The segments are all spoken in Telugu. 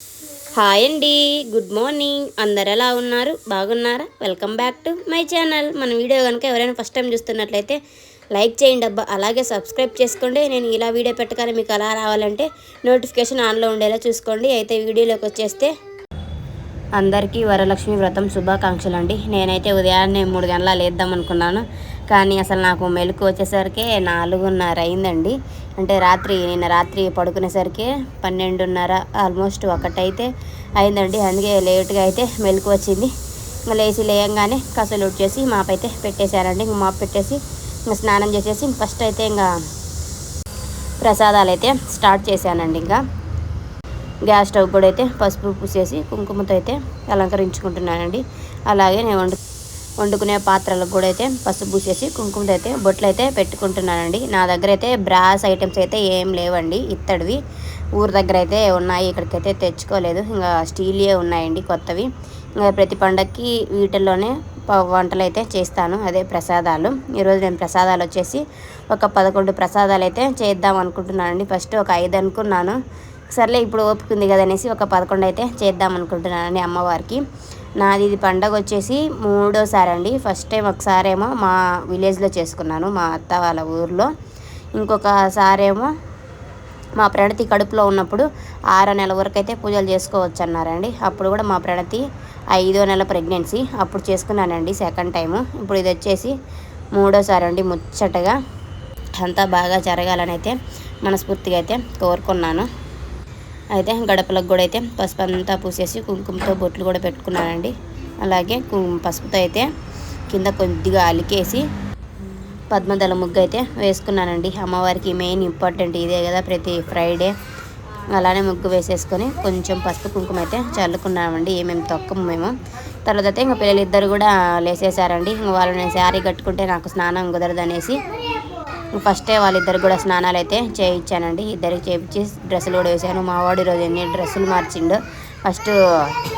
హాయ్ అండి గుడ్ మార్నింగ్. అందరు ఎలా ఉన్నారు? బాగున్నారా? Welcome back to my channel. మన వీడియో కనుక ఎవరైనా ఫస్ట్ టైం చూస్తున్నట్లయితే లైక్ చేయండి అబ్బా. అలాగే సబ్స్క్రైబ్ చేసుకోండి. నేను ఇలా వీడియో పెట్టగానే మీకు అలా రావాలంటే నోటిఫికేషన్ ఆన్లో ఉండేలా చూసుకోండి. అయితే వీడియోలోకి వచ్చేస్తే అందరికీ వరలక్ష్మి వ్రతం శుభాకాంక్షలు అండి నేనైతే ఉదయాన్నే మూడు గంటల లేద్దాం అనుకున్నాను కానీ అసలు నాకు మెలకు వచ్చేసరికి నాలుగున్నర అయిందండి. అంటే రాత్రి నిన్న రాత్రి పడుకునేసరికి పన్నెండున్నర ఆల్మోస్ట్ ఒకటైతే అయిందండి. అందుకే లేట్గా అయితే మెలకు వచ్చింది. లేచి లేయంగానే కసలు వచ్చేసి మాప్ అయితే పెట్టేశానండి. ఇంక మాప్ పెట్టేసి ఇంకా స్నానం చేసేసి ఫస్ట్ అయితే ఇంకా ప్రసాదాలు అయితే స్టార్ట్ చేశానండి ఇంకా. గ్యాస్ స్టవ్ కూడా అయితే పసుపు పూసేసి కుంకుమతో అయితే అలంకరించుకుంటున్నానండి. అలాగే నేను వండు వండుకునే పాత్రలకు కూడా అయితే పసుపు పూసేసి కుంకుమతో అయితే బొట్లు అయితే పెట్టుకుంటున్నానండి. నా దగ్గర అయితే బ్రాస్ ఐటమ్స్ అయితే ఏం లేవండి. ఇత్తడివి ఊరి దగ్గర అయితే ఉన్నాయి. ఇక్కడికైతే తెచ్చుకోలేదు. ఇంకా స్టీలియే ఉన్నాయండి కొత్తవి. ఇంకా ప్రతి పండక్కి వీటిల్లోనే వంటలు అయితే చేస్తాను. అదే ప్రసాదాలు. ఈరోజు నేను ప్రసాదాలు వచ్చేసి ఒక పదకొండు ప్రసాదాలు అయితే చేద్దాం అనుకుంటున్నానండి. ఫస్ట్ ఒక ఐదు అనుకున్నాను. సర్లే ఇప్పుడు ఓపుకుంది కదనేసి కదా అనేసి ఒక పదకొండు అయితే చేద్దాం అనుకుంటున్నానండి అమ్మవారికి. నాది ఇది పండగ వచ్చేసి మూడోసారి అండి ఫస్ట్ టైం ఒకసారేమో మా విలేజ్లో చేసుకున్నాను మా అత్త వాళ్ళ ఊర్లో. ఇంకొకసారేమో మా ప్రణతి కడుపులో ఉన్నప్పుడు ఆరో నెల వరకు అయితే పూజలు చేసుకోవచ్చు అన్నారండి అప్పుడు కూడా మా ప్రణతి ఐదో నెల ప్రెగ్నెన్సీ అప్పుడు చేసుకున్నానండి సెకండ్ టైము ఇప్పుడు ఇది వచ్చేసి మూడోసారి అండి ముచ్చటగా. అంతా బాగా జరగాలని అయితే మనస్ఫూర్తిగా అయితే కోరుకున్నాను. అయితే గడపలకు కూడా అయితే పసుపు అంతా పూసేసి కుంకుమతో బొట్లు కూడా పెట్టుకున్నానండి అలాగే పసుపుతో అయితే కింద కొద్దిగా అలికేసి పద్మదళ ముగ్గు అయితే వేసుకున్నానండి. అమ్మవారికి మెయిన్ ఇంపార్టెంట్ ఇదే కదా ప్రతి ఫ్రైడే. అలానే ముగ్గు వేసేసుకొని కొంచెం పసుపు కుంకుమ అయితే చల్లుకున్నామండి. ఏమేమి తొక్కము మేము. తర్వాత అయితే ఇంకా పిల్లలు ఇద్దరు కూడా లేసేసారండి. ఇంక వాళ్ళు నేను శారీ కట్టుకుంటే నాకు స్నానం కుదరదు అనేసి ఫస్టే వాళ్ళిద్దరు కూడా స్నానాలు అయితే చేయించానండి. ఇద్దరికి చేయించి డ్రెస్సులు కూడా వేసాను మావాడు ఈరోజు ఎన్ని డ్రెస్సులు మార్చిండు. ఫస్ట్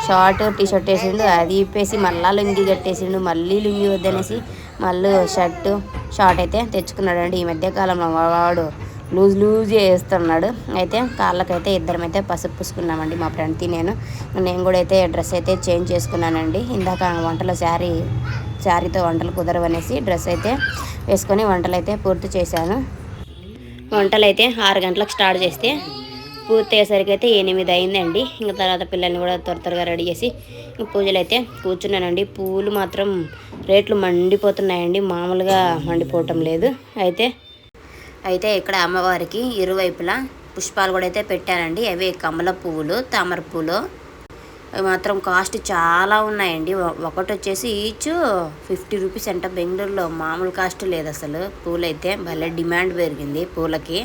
షార్ట్ టీ షర్ట్ వేసిండు. అది ఇప్పేసి మళ్ళా లుంగి కట్టేసిండు. మళ్ళీ లుంగి వద్దనేసి మళ్ళీ షర్టు షార్ట్ అయితే తెచ్చుకున్నాడండి. ఈ మధ్య మావాడు లూజ్ లూజ్ వేస్తున్నాడు అయితే కాళ్ళకైతే ఇద్దరం అయితే పసుపు పూసుకున్నామండి మా ఫ్రెండ్కి నేను. నేను కూడా అయితే డ్రెస్ అయితే చేంజ్ చేసుకున్నానండి. ఇందాక వంటలో శారీ శారీతో వంటలు కుదరవనేసి డ్రెస్ అయితే వేసుకొని వంటలు అయితే పూర్తి చేశాను. వంటలు అయితే ఆరు గంటలకు స్టార్ట్ చేస్తే పూర్తి అయ్యేసరికి అయితే ఎనిమిది అయిందండి. ఇంకా తర్వాత పిల్లల్ని కూడా త్వర త్వరగా రెడీ చేసి పూజలు అయితే కూర్చున్నానండి. పూలు మాత్రం రేట్లు మండిపోతున్నాయండి. మామూలుగా మండిపోవటం లేదు. అయితే అయితే ఇక్కడ అమ్మవారికి ఇరువైపులా పుష్పాలు కూడా అయితే పెట్టానండి అవి కమల పువ్వులు తామర పువ్వులు అవి మాత్రం కాస్ట్ చాలా ఉన్నాయండి. ఒకటి వచ్చేసి ఈచ్ ఫిఫ్టీ రూపీస్ అంట. బెంగళూరులో మామూలు కాస్ట్ లేదు అసలు. పూలైతే భలే డిమాండ్ పెరిగింది పూలకి.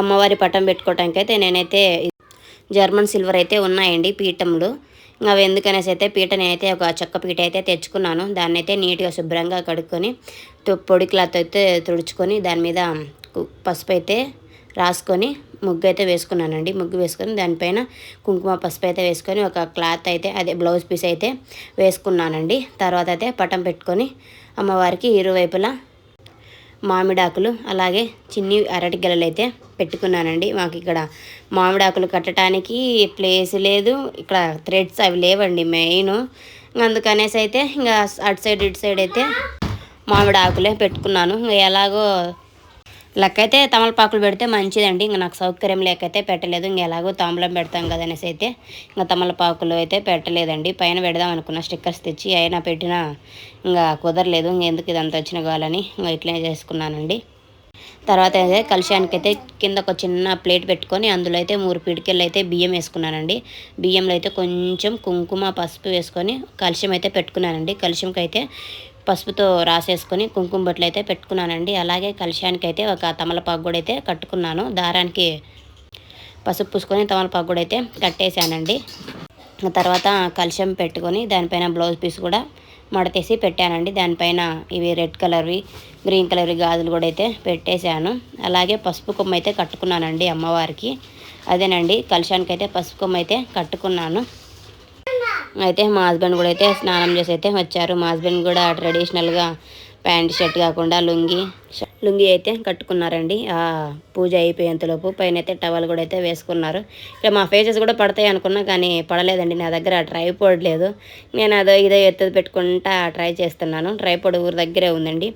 అమ్మవారి పటం పెట్టుకోవటానికి అయితే నేనైతే జర్మన్ సిల్వర్ అయితే ఉన్నాయండి పీఠంలు అవి ఎందుకనేసి అయితే పీట నేనైతే ఒక చెక్క పీట అయితే తెచ్చుకున్నాను. దాన్ని అయితే నీట్గా శుభ్రంగా కడుక్కొని పొడి క్లాత్ అయితే తుడుచుకొని దాని మీద కు- పసుపు అయితే రాసుకొని ముగ్గు అయితే వేసుకున్నానండి. ముగ్గు వేసుకొని దానిపైన కుంకుమ పసుపు అయితే వేసుకొని ఒక క్లాత్ అయితే అదే బ్లౌజ్ పీస్ అయితే వేసుకున్నానండి. తర్వాత అయితే పటం పెట్టుకొని అమ్మవారికి ఇరువైపులా మామిడాకులు అలాగే చిన్ని అరటి గెలలు అయితే పెట్టుకున్నానండి. మాకు ఇక్కడ మామిడాకులు కట్టడానికి ప్లేస్ లేదు. ఇక్కడ థ్రెడ్స్ అవి లేవండి మెయిన్ అందుకనేసి అయితే ఇంకా అటు సైడ్ ఇటు సైడ్ అయితే మామిడి ఆకులే పెట్టుకున్నాను ఎలాగో లెక్క తమలపాకులు పెడితే మంచిదండి. ఇంకా నాకు సౌకర్యం లేకైతే పెట్టలేదు. ఇంక ఎలాగో తాంబూలం పెడతాం కదా అనేసి అయితే ఇంకా తమలపాకులు అయితే పెట్టలేదండి. పైన పెడదాం అనుకున్న. స్టిక్కర్స్ తెచ్చి అయినా పెట్టినా ఇంకా కుదరలేదు. ఇంక ఎందుకు ఇదంతా వచ్చిన కావాలని ఇంకా ఇట్లనే చేసుకున్నానండి. తర్వాత అయితే కలుషానికి అయితే కింద ఒక చిన్న ప్లేట్ పెట్టుకొని అందులో అయితే మూడు పిడికెళ్ళు అయితే బియ్యం వేసుకున్నానండి. బియ్యంలో అయితే కొంచెం కుంకుమ పసుపు వేసుకొని కలుషం అయితే పెట్టుకున్నానండి. కలుషంకి అయితే పసుపుతో రాసేసుకొని కుంకుమ బొట్లు అయితే పెట్టుకున్నానండి. అలాగే కలుషానికి అయితే ఒక తమలపాకు కూడా అయితే కట్టుకున్నాను. దారానికి పసుపు పూసుకొని తమలపాకు కూడా అయితే కట్టేశానండి తర్వాత కలశం పెట్టుకొని దానిపైన బ్లౌజ్ పీస్ కూడా మడతేసి పెట్టానండి. దానిపైన ఇవి రెడ్ కలర్వి గ్రీన్ కలర్వి గాజులు కూడా అయితే పెట్టేశాను. అలాగే పసుపు కొమ్మ అయితే కట్టుకున్నానండి అమ్మవారికి. అదేనండి కలుషానికి అయితే పసుపు కొమ్మ అయితే కట్టుకున్నాను. అయితే మా హస్బెండ్ కూడా అయితే స్నానం చేసి అయితే వచ్చారు. మా హస్బెండ్ కూడా ట్రెడిషనల్గా ప్యాంట్ షర్ట్ కాకుండా లుంగి లుంగి అయితే కట్టుకున్నారండి. పూజ అయిపోయేంతలోపు పైన అయితే టవల్ కూడా అయితే వేసుకున్నారు. ఇక్కడ మా ఫేసెస్ కూడా పడతాయి అనుకున్నా కానీ పడలేదండి. నా దగ్గర ట్రైపోర్డ్ లేదు. నేను అదో ఇదో ఎత్తు పెట్టుకుంటా ట్రై చేస్తున్నాను. ట్రైపోర్డ్ ఊరి దగ్గరే ఉందండి.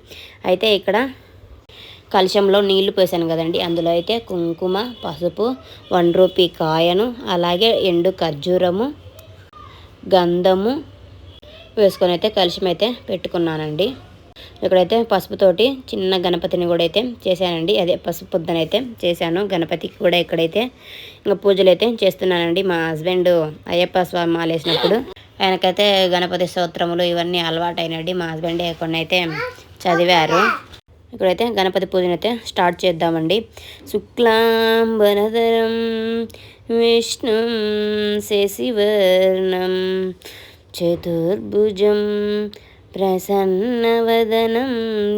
అయితే ఇక్కడ కలశంలో నీళ్ళు పోసాను కదండి. అందులో అయితే కుంకుమ పసుపు వన్ రూపీ కాయను అలాగే ఎండు ఖర్జూరము గంధము వేసుకొని అయితే కలిసి అయితే పెట్టుకున్నానండి. ఇక్కడైతే పసుపుతోటి చిన్న గణపతిని కూడా అయితే చేశానండి. అదే పసుపు పొద్దునైతే చేశాను. గణపతికి కూడా ఇక్కడైతే ఇంకా పూజలు అయితే చేస్తున్నానండి. మా హస్బెండ్ అయ్యప్ప స్వామి మాలేసినప్పుడు ఆయనకైతే గణపతి స్తోత్రములు ఇవన్నీ అలవాటైనవి మా హస్బెండ్ కొన్ని అయితే చదివారు. ఇక్కడైతే గణపతి పూజను అయితే స్టార్ట్ చేద్దామండి. శుక్లాంబరధరం विष्णुं शशिवर्णं चतुर्भुजं प्रसन्नवदनं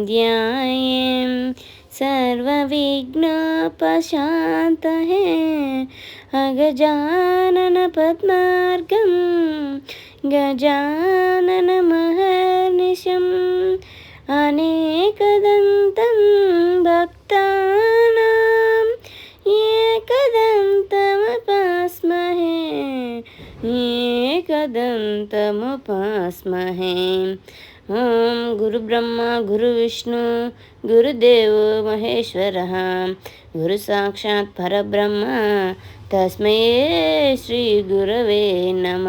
अगजानन सर्वविघ्नोपशान्तये गजानन गजाननमहर्निशम्। వేదాంతముపాస్మహే ఓం గురుబ్రహ్మ గురువిష్ణు గురుదేవో మహేశ్వర. గురు సాక్షాత్ పరబ్రహ్మ తస్మై శ్రీ గురవే నమ.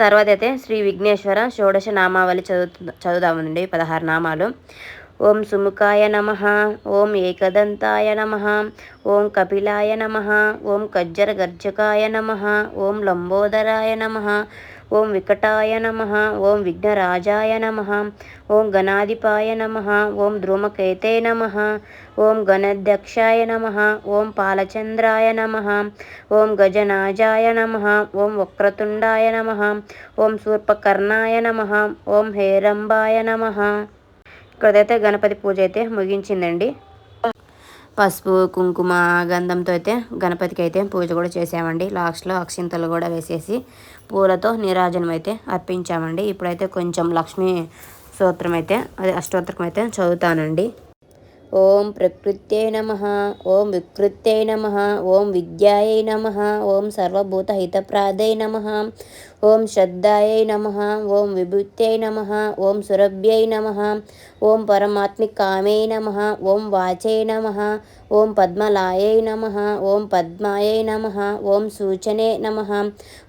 తర్వాత అయితే శ్రీ విఘ్నేశ్వర షోడశ నామావళి చదువు చదువుదామండి పదహారు నామాలు. ఓం సుముఖాయ నమ ఓం ఏకదంతాయ నమ ఓం కపిలాయ నమ ఓం కజ్జర గర్జకాయ నమ ఓం లంబోదరాయ నమ ఓం వికటాయ నమ ఓం విఘ్నరాజాయ నమ ఓం గణాధిపాయ నమ ఓం ధ్రుమకేతే నమ ఓం గణధ్యక్షాయ నమ ఓం పాలచంద్రాయ నమ ఓం గజనాజాయ నమ ఓం వక్రతుండాయ నమ ఓం శూర్పకర్ణాయ నమ ఓం హేరంబాయ నమ ఇక్కడైతే గణపతి పూజ అయితే ముగించిందండి. పసుపు కుంకుమ గంధంతో అయితే గణపతికి అయితే పూజ కూడా చేసామండి. లాస్ట్లో అక్షింతలు కూడా వేసేసి పూలతో నీరాజనం అయితే అర్పించామండి. ఇప్పుడైతే కొంచెం లక్ష్మీ స్తోత్రం అయితే అదే అష్టోత్తరం అయితే చదువుతానండి. ఓం ప్రకృత్యై నమ ఓం వికృత్యై నమ ఓం విద్యాయై నమ ఓం సర్వభూత హితప్రాదై నమ ఓం శ్రద్ధాయై నమ ఓం విభూత్యై నమ ఓం సురభ్యై నమ ఓం పరమాత్మికామై నమ ఓం వాచై నమ ఓం పద్మలాయై నమ ఓం పద్మాయై నమ ఓం సూచనే నమ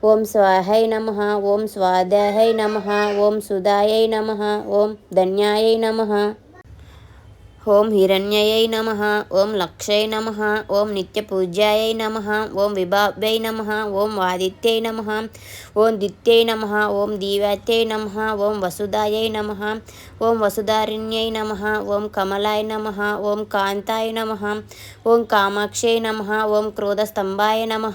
ఓం స్వాహై నమ ఓం స్వాదాహై నమ ఓం సుధాయై నమ ఓం ధన్యాయై నమ ఓం హిరణ్యయై నమ ఓం లక్షై నమ ఓం నిత్యపూజ్యాయై నమ ఓం విభావ్యై నమ ఓం వాదిత్యై నమ ఓం దిత్యై నమ ఓం దీవాత్యై నమ ఓం వసుదాయై నమ ఓం వసుధారిణ్యై నమ ఓం కమలాయ నమ ఓం కాంతాయ నమ ఓం కామాక్షై నమ ఓం క్రోధస్తంభాయ నమ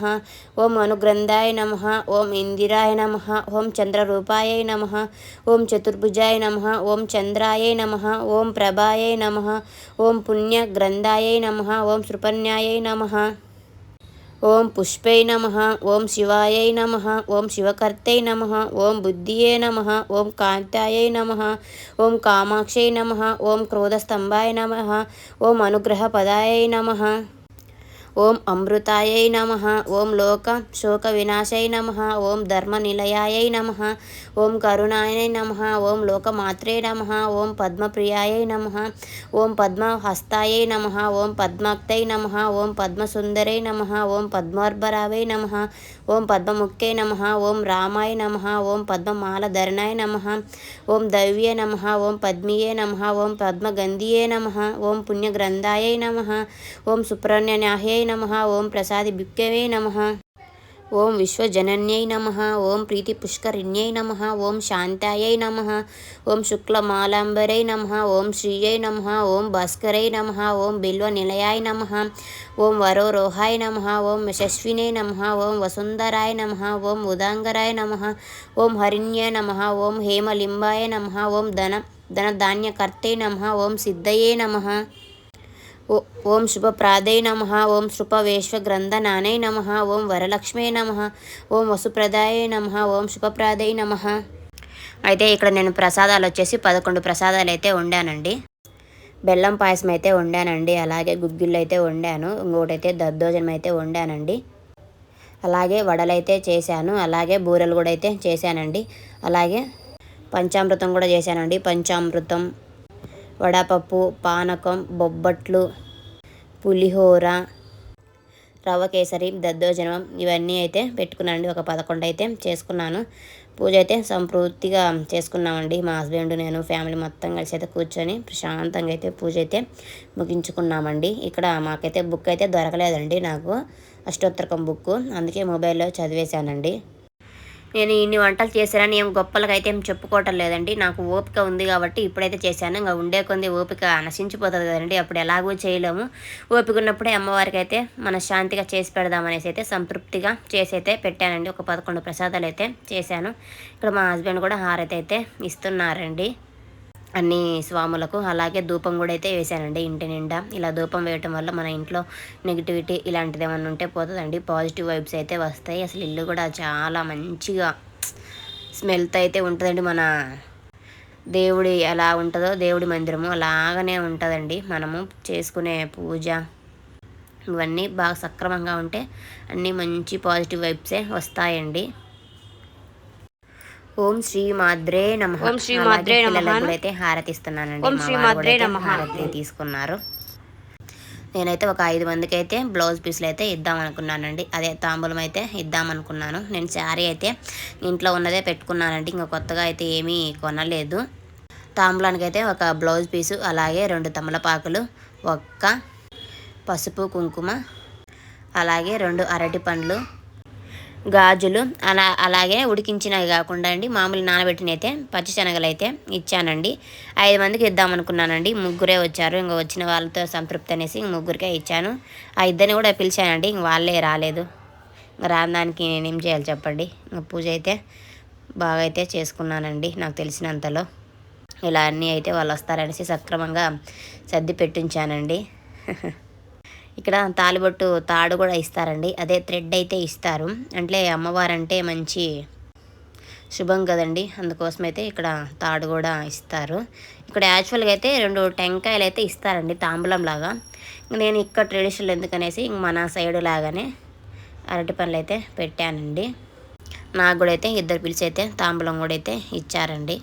ఓం అనుగ్రంథాయ నమ ఓం ఇందిరాయ నమ ఓం చంద్రరూపాయ నమ ఓం చతుర్భుజాయ నమ ఓం చంద్రాయ నమ ఓం ప్రభాయ నమ ఓం పుణ్య గ్రంథాయై నమ ఓం సృపన్యాయ నమ ఓం పుష్పై నమ ఓం శివాయై నమ ఓం శివకర్తై నమ ఓం బుద్ధియే నమ ఓం కాంతాయై నమ ఓం కామాక్షై నమ ఓం క్రోధస్తంభాయ నమ ఓం అనుగ్రహపదాయై నమ. ఓం అమృతాయై నమ ఓం లోక శోక వినాశై నమ ఓం ధర్మ నిలయాయై నమ ఓం కరుణాయై నమ ఓం లోకమాత్రే నమ ఓం పద్మప్రియాయై నమ ఓం పద్మహస్తాయై నమ ఓం పద్మాక్తై నమ ఓం పద్మసుందరై నమ ఓం పద్మార్భరావై నమ ఓం పద్మముఖ్యై నమ ఓం రామాయ నమ ఓం పద్మమాలధరణాయ నమ ఓం దవ్య నమ ఓం పద్మియే నమ ఓం పద్మగంధియే నమ ఓం పుణ్యగ్రంథాయై నమ ఓం సుప్రణ్యనాహ్యై నమ ఓం ప్రసాది భిక్యవే నమ ఓం విశ్వజనన్యై నమ ఓం ప్రీతి పుష్కరిణ్యై నమ ఓం శాంతాయై నమ ఓం శుక్లమాలాంబరై నమ ఓం శ్రీయై నమ ఓం భాస్కరై నమ ఓం బిల్వ నిలయాయ నమ ఓం వరోరోహాయ నమ ఓం యశస్వినే నమ ఓం వసుంధరాయ నమ ఓం ఉదాంగరాయ నమ ఓం హరిణ్య నమ ఓం హేమలింబాయ నమ ఓం ధన ధనధాన్యకర్తే నమ ఓం సిద్ధయే నమ ఓం శుభప్రాదై నమ ఓం శృపవేశ్వగ్రంథనానై నమ ఓం వరలక్ష్మే నమ ఓం వసుప్రదాయ నమ ఓం శుభప్రాదై నమ. అయితే ఇక్కడ నేను ప్రసాదాలు వచ్చేసి పదకొండు ప్రసాదాలు అయితే వండానండి. బెల్లం పాయసం అయితే వండానండి అలాగే గుగ్గిళ్ళు అయితే వండాను ఇంకోటైతే దద్దోజనం అయితే వండానండి. అలాగే వడలైతే చేశాను అలాగే బూరెలు కూడా అయితే చేశానండి. అలాగే పంచామృతం కూడా చేశానండి పంచామృతం వడపప్పు పానకం బొబ్బట్లు పులిహోర రవ్వ కేసరి దద్దోజనం ఇవన్నీ అయితే పెట్టుకున్నానండి. ఒక పదకొండు అయితే చేసుకున్నాను. పూజ అయితే సంపూర్తిగా చేసుకున్నామండి. మా హస్బెండ్ నేను ఫ్యామిలీ మొత్తం కలిసి అయితే కూర్చొని ప్రశాంతంగా అయితే పూజ అయితే ముగించుకున్నామండి. ఇక్కడ మాకైతే బుక్ అయితే దొరకలేదండి నాకు అష్టోత్తరకం బుక్ అందుకే మొబైల్లో చదివేశానండి. నేను ఇన్ని వంటలు చేశానని ఏం గొప్పలకి అయితే ఏం చెప్పుకోవటం లేదండి. నాకు ఓపిక ఉంది కాబట్టి ఇప్పుడైతే చేశాను. ఇంకా ఉండే కొంది ఓపిక నశించిపోతుంది కదండి. అప్పుడు ఎలాగో చేయలేము. ఓపిక ఉన్నప్పుడే అమ్మవారికి అయితే మన శాంతిగా చేసి పెడదామనేసి అయితే సంతృప్తిగా చేసి అయితే పెట్టానండి. ఒక పదకొండు ప్రసాదాలు అయితే చేశాను. ఇక్కడ మా హస్బెండ్ కూడా హారతి అయితే ఇస్తున్నారండి. అన్ని స్వాములకు అలాగే ధూపం కూడా అయితే వేసానండి ఇంటి నిండా. ఇలా ధూపం వేయటం వల్ల మన ఇంట్లో నెగిటివిటీ ఇలాంటిది ఏమన్నా ఉంటే పోతుందండి. పాజిటివ్ వైబ్స్ అయితే వస్తాయి. అసలు ఇల్లు కూడా చాలా మంచిగా స్మెల్తో అయితే ఉంటుందండి మన దేవుడి ఎలా ఉంటుందో దేవుడి మందిరము అలాగనే ఉంటుందండి. మనము చేసుకునే పూజ ఇవన్నీ బాగా సక్రమంగా ఉంటే అన్నీ మంచి పాజిటివ్ వైబ్సే వస్తాయండి. ఓం శ్రీ మాద్రే నమ. ఓం శ్రీ మాద్రే నమః. అయితే హారతి ఇస్తున్నానండి ఓం శ్రీ మాద్రే నమః. హారతి తీసుకున్నారు. నేనైతే ఒక ఐదు మందికి అయితే బ్లౌజ్ పీస్లు అయితే ఇద్దాం అనుకున్నానండి. అదే తాంబూలం అయితే ఇద్దాం అనుకున్నాను. నేను శారీ అయితే ఇంట్లో ఉన్నదే పెట్టుకున్నానండి. ఇంకా కొత్తగా అయితే ఏమీ కొనలేదు. తాంబూలానికి అయితే ఒక బ్లౌజ్ పీసు అలాగే రెండు తమలపాకులు ఒక్క పసుపు కుంకుమ అలాగే రెండు అరటి పండ్లు గాజులు అలా అలాగే ఉడికించినవి కాకుండా అండి మామూలు నానబెట్టిన అయితే అయితే ఇచ్చానండి. ఐదు మందికి ఇద్దాం అనుకున్నానండి ముగ్గురే వచ్చారు. ఇంకా వచ్చిన వాళ్ళతో సంతృప్తి అనేసి ముగ్గురికే ఇచ్చాను. ఆ ఇద్దరిని కూడా పిలిచానండి. ఇంక వాళ్ళే రాలేదు. ఇంకా నేను నేనేం చేయాలి చెప్పండి? ఇంకా పూజ అయితే బాగా అయితే చేసుకున్నానండి నాకు తెలిసినంతలో. ఇలా అన్నీ అయితే వాళ్ళు వస్తారనేసి సక్రమంగా సర్ది పెట్టించానండి. ఇక్కడ తాలిబొట్టు తాడు కూడా ఇస్తారండి. అదే థ్రెడ్ అయితే ఇస్తారు. అంటే అమ్మవారు అంటే మంచి శుభం కదండి. అందుకోసం అయితే ఇక్కడ తాడు కూడా ఇస్తారు. ఇక్కడ యాక్చువల్గా అయితే రెండు టెంకాయలు అయితే ఇస్తారండి తాంబూలం లాగా. నేను ఇక్కడ ట్రెడిషనల్ ఎందుకనేసి మన సైడ్ లాగానే అరటి పనులు అయితే పెట్టానండి. నాకు కూడా అయితే ఇద్దరు పిలిచి అయితే తాంబూలం కూడా అయితే ఇచ్చారండి.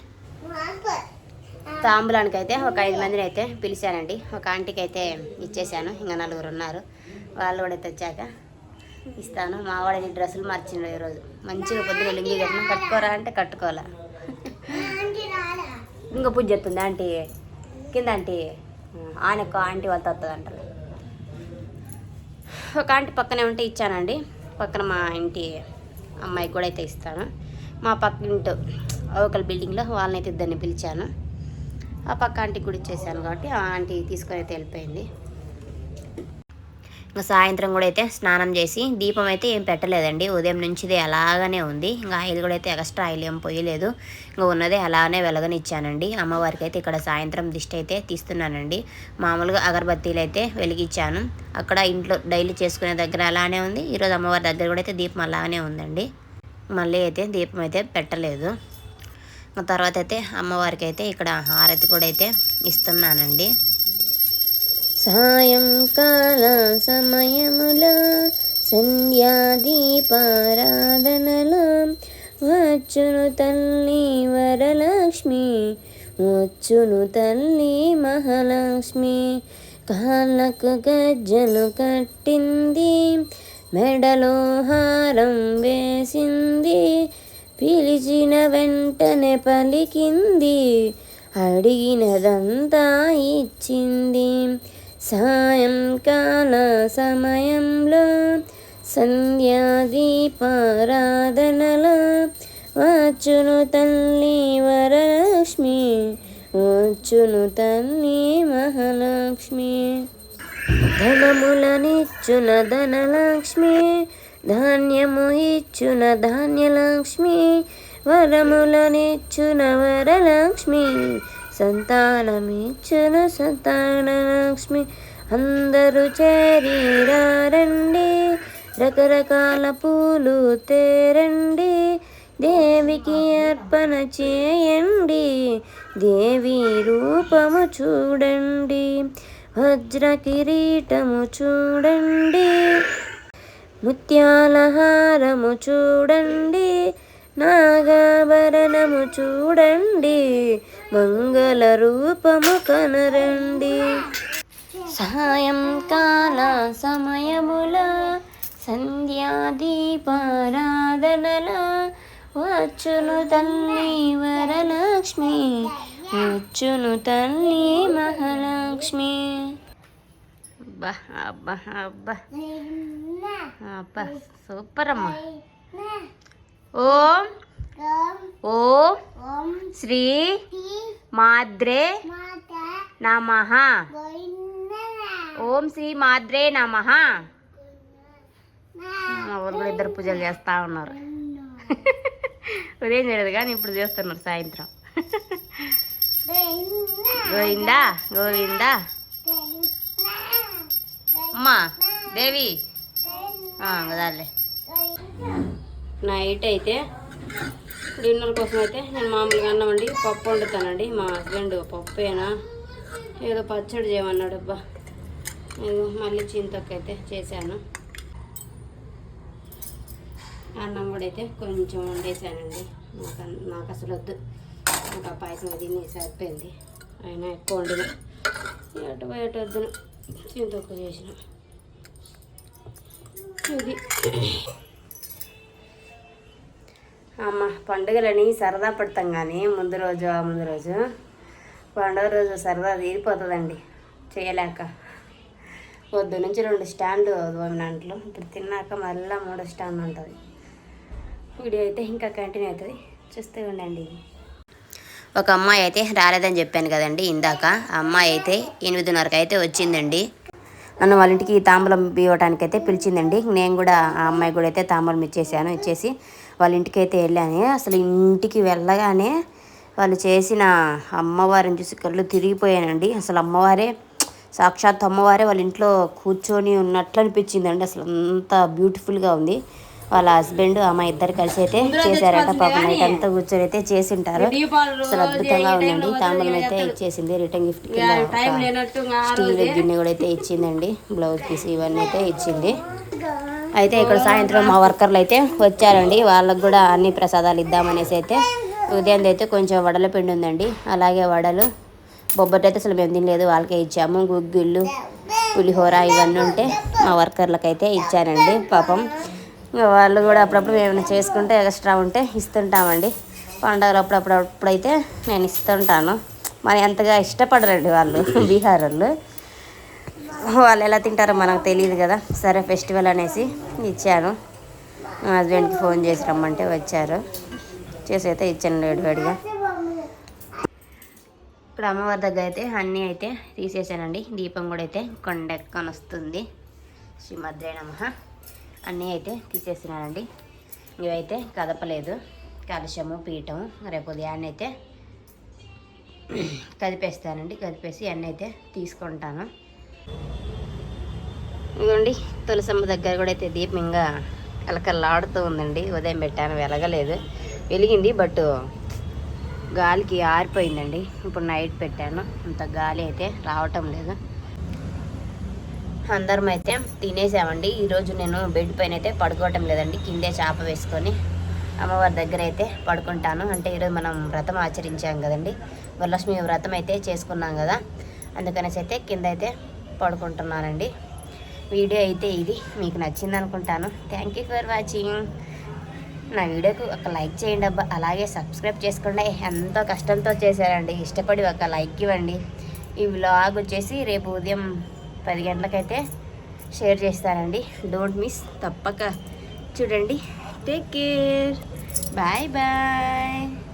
తాంబూలానికి అయితే ఒక ఐదు మందిని అయితే పిలిచానండి ఒక ఆంటీకి అయితే ఇచ్చేసాను ఇంకా నలుగురు ఉన్నారు వాళ్ళు కూడా తెచ్చాక ఇస్తాను. మా వాడిని డ్రెస్సులు మార్చిండు ఈరోజు. మంచిగా పొద్దున లింగి కట్టిన. కట్టుకోరా అంటే కట్టుకోవాలా? ఇంకా పూజ చెప్తుంది ఆంటీ. కింద ఆంటీ. ఆనెక్క ఆంటీ వాళ్ళతో వస్తుంది అంటారు ఒక ఆంటీ పక్కనే ఉంటే ఇచ్చానండి. పక్కన మా ఇంటి అమ్మాయికి కూడా అయితే ఇస్తాను. మా పక్క ఇంటి ఒకళ్ళ బిల్డింగ్లో వాళ్ళనైతే ఇద్దరిని పిలిచాను. ఆ పక్క ఆంటీ కూడా ఇచ్చేసాను కాబట్టి ఆ ఆంటీ తీసుకొని అయితే వెళ్ళిపోయింది. ఇంకా సాయంత్రం కూడా అయితే స్నానం చేసి దీపం అయితే ఏం పెట్టలేదండి. ఉదయం నుంచిది అలాగనే ఉంది. ఇంకా ఆయిల్ కూడా అయితే ఎక్స్ట్రా ఆయిల్ ఏం పోయలేదు. ఇంకా ఉన్నదే అలానే వెలగనిచ్చానండి. అమ్మవారికి అయితే ఇక్కడ సాయంత్రం దిష్టి అయితే తీస్తున్నానండి. మామూలుగా అగరబత్తీలు అయితే వెలిగించాను. అక్కడ ఇంట్లో డైలీ చేసుకునే దగ్గర అలానే ఉంది. ఈరోజు అమ్మవారి దగ్గర కూడా అయితే దీపం అలానే ఉందండి. మళ్ళీ అయితే దీపం అయితే పెట్టలేదు. తర్వాత అయితే అమ్మవారికి అయితే ఇక్కడ హారతి కూడా అయితే ఇస్తున్నానండి. సాయంకాల సమయములో సంధ్యాదీపారాధనలో వచ్చును తల్లి వరలక్ష్మి వచ్చును తల్లి మహాలక్ష్మి. కాళ్ళకు గజ్జలు కట్టింది మెడలో హారం వేసింది పిలిచిన వెంటనే పలికింది. అడిగినదంతా ఇచ్చింది. సాయంకాల సమయంలో సంధ్యాదీపారాధనల వచ్చును తల్లి వరలక్ష్మి వచ్చును తల్లి మహాలక్ష్మి. ధనములనిచ్చున ధనలక్ష్మి ధాన్యము ఇచ్చున ధాన్యలక్ష్మి వరములనిచ్చున వరలక్ష్మి సంతానమిచ్చున సంతానలక్ష్మి. అందరూ చేరిరారండి రకరకాల పూలు తేరండి దేవికి అర్పణ చేయండి దేవి రూపము చూడండి వజ్ర కిరీటము చూడండి ముత్యాల హారము చూడండి నాగాభరణము చూడండి మంగళ రూపము కనరండి. సాయంకాల సమయముల సంధ్యాదీపారాధనల వచ్చును తల్లి వరలక్ష్మి వచ్చును తల్లి మహాలక్ష్మి. అబ్బా అబ్బా అబ్బా. అబ్బా సూపర్ అమ్మా. ఓం. ఓం. శ్రీ మాద్రే నమః. ఓం శ్రీ మాద్రే నమః. కూడా ఇద్దరు పూజలు చేస్తా ఉన్నారు. ఉదయం చేయలేదు కానీ ఇప్పుడు చేస్తున్నారు సాయంత్రం. గోవిందా? గోవిందా? అమ్మా దేవి. కదాలే నైట్ అయితే డిన్నర్ కోసం అయితే నేను మామూలుగా అన్నం వండి పప్పు వండుతానండి. మా హస్బెండ్ పప్పేనా? ఏదో పచ్చడి చేయమన్నాడు అబ్బా. నేను మళ్ళీ చింతొక్క అయితే చేశాను. అన్నం కూడా అయితే కొంచెం వండేసానండి నాకు అన్- నాకు అసలు వద్దు. నాకు ఆ పాయసం అది సరిపోయింది. అయినా ఎక్కువ వండిన. ఎటు పోయి ఎటు వద్దును. చింతొక్క చేసిన ఇది. అమ్మ పండుగలని సరదా పడతాం కానీ ముందు రోజు ఆ ముందు రోజు. పండుగ రోజు సరదా తీరిపోతుందండి చేయలేక. పొద్దు నుంచి రెండు స్టాండ్లు దాంట్లో. ఇప్పుడు తిన్నాక మళ్ళీ మూడో స్టాండ్ ఉంటుంది. వీడియో అయితే ఇంకా కంటిన్యూ అవుతుంది. చూస్తూ ఉండండి. ఒక అమ్మాయి అయితే రాలేదని చెప్పాను కదండి ఇందాక. ఆ అమ్మాయి అయితే ఎనిమిదిన్నరకు అయితే వచ్చిందండి. నన్ను వాళ్ళ ఇంటికి తాంబూలం ఇవ్వడానికి అయితే పిలిచిందండి. నేను కూడా ఆ అమ్మాయి కూడా అయితే తాంబూలం ఇచ్చేసాను ఇచ్చేసి వాళ్ళ ఇంటికి అయితే వెళ్ళాను. అసలు ఇంటికి వెళ్ళగానే వాళ్ళు చేసిన అమ్మవారిని చూసి కళ్ళు తిరిగిపోయానండి. అసలు అమ్మవారే సాక్షాత్ అమ్మవారే వాళ్ళ ఇంట్లో కూర్చొని ఉన్నట్లు అనిపించిందండి. అసలు అంత బ్యూటిఫుల్గా ఉంది. వాళ్ళ హస్బెండ్ అమ్మ ఇద్దరు కలిసి అయితే చేశారట. పాపం నైట్ అంతా కూర్చొని అయితే చేసింటారు. అసలు అద్భుతంగా ఉందండి. తాంబూలం అయితే ఇచ్చేసింది రిటర్న్ గిఫ్ట్ స్టీల్ గిన్నె కూడా అయితే ఇచ్చిందండి. బ్లౌజ్ పీస్ ఇవన్నీ అయితే ఇచ్చింది. అయితే ఇక్కడ సాయంత్రం మా వర్కర్లు అయితే వచ్చారండి. వాళ్ళకు కూడా అన్ని ప్రసాదాలు ఇద్దామనేసి అయితే ఉదయం అయితే కొంచెం వడల పిండి ఉందండి. అలాగే వడలు బొబ్బట్లు అయితే అసలు మేము తినలేదు. వాళ్ళకే ఇచ్చాము. గుగ్గిళ్ళు పులిహోర ఇవన్నీ ఉంటే మా వర్కర్లకు అయితే ఇచ్చానండి పాపం ఇంకా వాళ్ళు కూడా అప్పుడప్పుడు ఏమైనా చేసుకుంటే ఎక్స్ట్రా ఉంటే ఇస్తుంటామండి. పండగలు అప్పుడప్పుడు అప్పుడైతే నేను ఇస్తుంటాను. మరి అంతగా ఇష్టపడరండి వాళ్ళు బీహార్ వాళ్ళు వాళ్ళు ఎలా తింటారో మనకు తెలియదు కదా. సరే ఫెస్టివల్ అనేసి ఇచ్చాను. మా హస్బెండ్కి ఫోన్ చేసి రమ్మంటే వచ్చారు. చేసి అయితే ఇచ్చాను వేడివేడిగా ఇప్పుడు అమ్మవారి దగ్గర అయితే అన్నీ అయితే తీసేసానండి. దీపం కూడా అయితే కొండెక్కని వస్తుంది శ్రీమద్రే నమ. అన్నీ అయితే తీసేసినానండి ఇవైతే కదపలేదు. కలశము పీఠము రేపు ఉదయాన్నే అయితే కదిపేస్తానండి. కదిపేసి అన్నీ అయితే తీసుకుంటాను. ఇదిగోండి తులసమ్మ దగ్గర కూడా అయితే దీపం ఇంకా కలకల్లాడుతూ ఉందండి. ఉదయం పెట్టాను వెలగలేదు. వెలిగింది బట్ గాలికి ఆరిపోయిందండి. ఇప్పుడు నైట్ పెట్టాను. అంత గాలి అయితే రావటం లేదు. అందరం అయితే తినేసామండి. ఈరోజు నేను బెడ్ పైన అయితే పడుకోవటం లేదండి. కిందే చాప వేసుకొని అమ్మవారి దగ్గర అయితే పడుకుంటాను. అంటే ఈరోజు మనం వ్రతం ఆచరించాం కదండి. వరలక్ష్మి వ్రతం అయితే చేసుకున్నాం కదా. అందుకనేసి అయితే కింద అయితే పడుకుంటున్నానండి. వీడియో అయితే ఇది. మీకు నచ్చింది అనుకుంటాను. థ్యాంక్ యూ ఫర్ వాచింగ్ నా వీడియోకు ఒక లైక్ చేయండి అబ్బా. అలాగే సబ్స్క్రైబ్ చేసుకోండి. ఎంతో కష్టంతో చేశారండి. ఇష్టపడి ఒక లైక్ ఇవ్వండి. ఈ వ్లాగ్ వచ్చేసి రేపు ఉదయం పది గంటలకైతే షేర్ చేస్తానండి. డోంట్ మిస్ తప్పక చూడండి. Take care bye bye